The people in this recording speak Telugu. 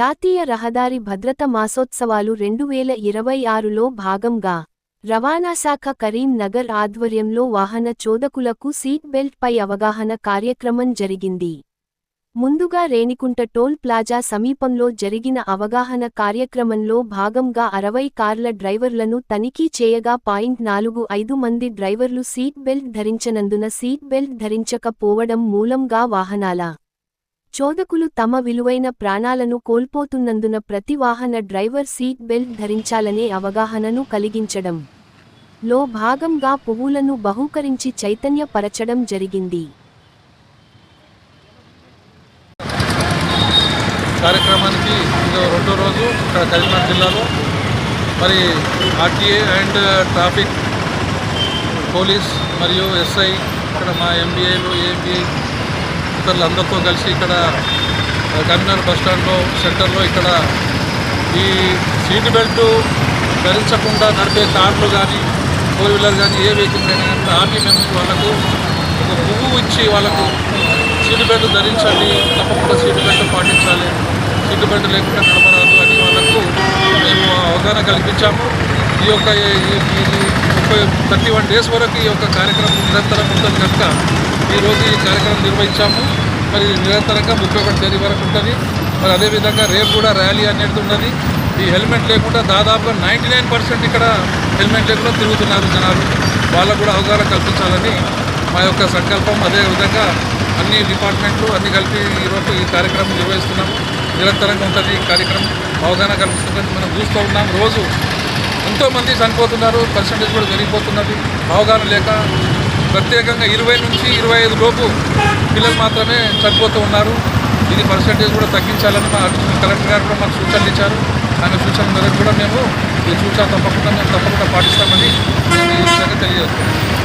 జాతీయ రహదారి భద్రత మాసోత్సవాలు రెండు వేల ఇరవై ఆరులో భాగంగా రవాణాశాఖ కరీంనగర్ కరీం నగర్ ఆధ్వర్యంలో వాహన చోదకులకు సీట్ బెల్ట్ పై అవగాహన కార్యక్రమం జరిగింది. ముందుగా రేణికుంట టోల్ ప్లాజా సమీపంలో జరిగిన అవగాహన కార్యక్రమంలో భాగంగా అరవై కార్ల డ్రైవర్లను తనిఖీ చేయగా పాయింట్ నాలుగు ఐదు మంది డ్రైవర్లు సీట్ బెల్ట్ ధరించనందున సీట్ బెల్ట్ ధరించకపోవడం మూలంగా వాహనాల చోదకులు తమ విలువైన ప్రాణాలను కోల్పోతున్నందున ప్రతి వాహన డ్రైవర్ సీట్ బెల్ట్ ధరించాలనే అవగాహనను కలిగించడం. లో భాగంగా పువ్వులను బహూకరించి చైతన్యపరచడం జరిగింది. కార్యక్రమానికి రెండో రోజు ఇక్కడ కరీంనగర్ జిల్లాలో మరి ఆర్టీఏ అండ్ ట్రాఫిక్ పోలీస్ మరియు ఎస్ఐ ఇక్కడ మా ఎంబీఏలు ఏబీఐ ఇతరులు అందరితో కలిసి ఇక్కడ కరీంనగర్ బస్ స్టాండ్లో సెంటర్లో ఇక్కడ ఈ సీట్ బెల్ట్ ధరించకుండా నడిపే కార్లు కానీ ఫోర్ వీలర్ కానీ ఏ వెహికల్ అయినా కానీ ఆర్మీ మెంబర్స్ వాళ్ళకు ఒక పువ్వు ఇచ్చి వాళ్ళకు సీట్ బెల్ట్ ధరించండి తప్పకుండా సీట్ బెల్ట్ పాటించాలి. సీట్ బెల్ట్ లేకుండా నడపరాదు అని వాళ్ళకు మేము అవగాహన కల్పించాము. ఈ యొక్క ముప్పై థర్టీ వన్ డేస్ వరకు ఈ యొక్క కార్యక్రమం నిరంతరం ఉంటుంది కనుక ఈరోజు ఈ కార్యక్రమం నిర్వహించాము. మరి నిరంతరంగా ముప్పై ఒకటి తేదీ వరకు ఉంటుంది. మరి అదేవిధంగా రేపు కూడా ర్యాలీ అనేది ఉన్నది. ఈ హెల్మెట్ లేకుండా దాదాపుగా నైంటీ నైన్ పర్సెంట్ ఇక్కడ హెల్మెట్ లేకుండా తిరుగుతున్నారు జనాలు. వాళ్ళకు కూడా అవగాహన కల్పించాలని మా యొక్క సంకల్పం. అదేవిధంగా అన్ని డిపార్ట్మెంట్లు అన్ని కలిపి ఈరోజు ఈ కార్యక్రమం నిర్వహిస్తున్నాము. నిరంతరంగా ఉంటుంది ఈ కార్యక్రమం. అవగాహన కల్పిస్తుందని మనం చూస్తూ ఉన్నాం. రోజు ఎంతోమంది చనిపోతున్నారు. పర్సంటేజ్ కూడా పెరిగిపోతున్నది. అవగాహన లేక ప్రత్యేకంగా ఇరవై నుంచి ఇరవై ఐదు లోపు పిల్లలు మాత్రమే చనిపోతూ ఉన్నారు. ఇది పర్సంటేజ్ కూడా తగ్గించాలని మా కలెక్టర్ గారు కూడా మాకు సూచనలు ఇచ్చారు. ఆమె సూచన మేరకు కూడా మేము ఈ సూచన తప్పకుండా మేము తప్పకుండా పాటిస్తామని నేను తెలియజేస్తున్నాను